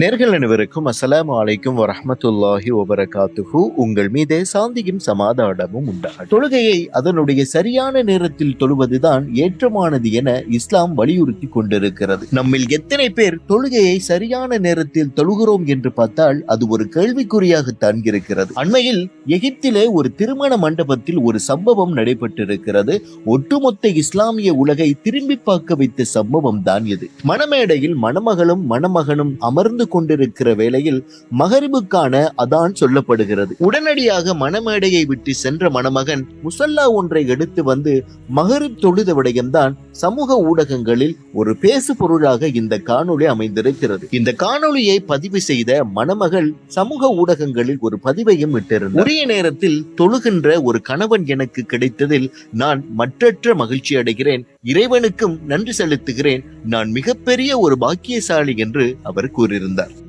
நேர்கள் அனைவருக்கும் அஸ்ஸலாமு அலைக்கும் வரமத்துல்லாஹி வபரகாத்துஹு. உங்கள் மீதே சாந்தியும் சமாதானமும் உண்டாகும் தொழுகையை அதனுடைய சரியான நேரத்தில் தொழுவதுதான் ஏற்றமானது என இஸ்லாம் வலியுறுத்தி கொண்டிருக்கிறது. நம்மில் எத்தனை பேர் தொழுகையை சரியான நேரத்தில் தொழுகிறோம் என்று பார்த்தால் அது ஒரு கேள்விக்குறியாக இருக்கிறது அண்மையில் எகிப்திலே ஒரு திருமண மண்டபத்தில் ஒரு சம்பவம் நடைபெற்றிருக்கிறது. ஒட்டுமொத்த இஸ்லாமிய உலகை திரும்பி பார்க்க வைத்த சம்பவம் தான் இது. மணமேடையில் மணமகளும் மணமகனும் அமர்ந்து கொண்டிருக்கிற வேளையில் மகரிபுக்கான அதான் சொல்லப்படுகிறது. உடனடியாக மணமேடையை விட்டு சென்ற மணமகன் முசல்லா ஒன்றை எடுத்து வந்து மகரிப் தொழுத விடயம்தான் சமூக ஊடகங்களில் ஒரு பேசு பொருளாக இந்த காணொளி அமைந்திருக்கிறது. இந்த காணொளியை பதிவு செய்த மணமகள் சமூக ஊடகங்களில் ஒரு பதிவையும் விட்டிருந்தார் உரிய நேரத்தில் தொழுகின்ற ஒரு கணவன் எனக்கு கிடைத்ததில் நான் மற்றற்ற மகிழ்ச்சி அடைகிறேன். இறைவனுக்கும் நன்றி செலுத்துகிறேன். நான் மிகப்பெரிய ஒரு பாக்கியசாலி என்று அவர் கூறியிருந்தார்.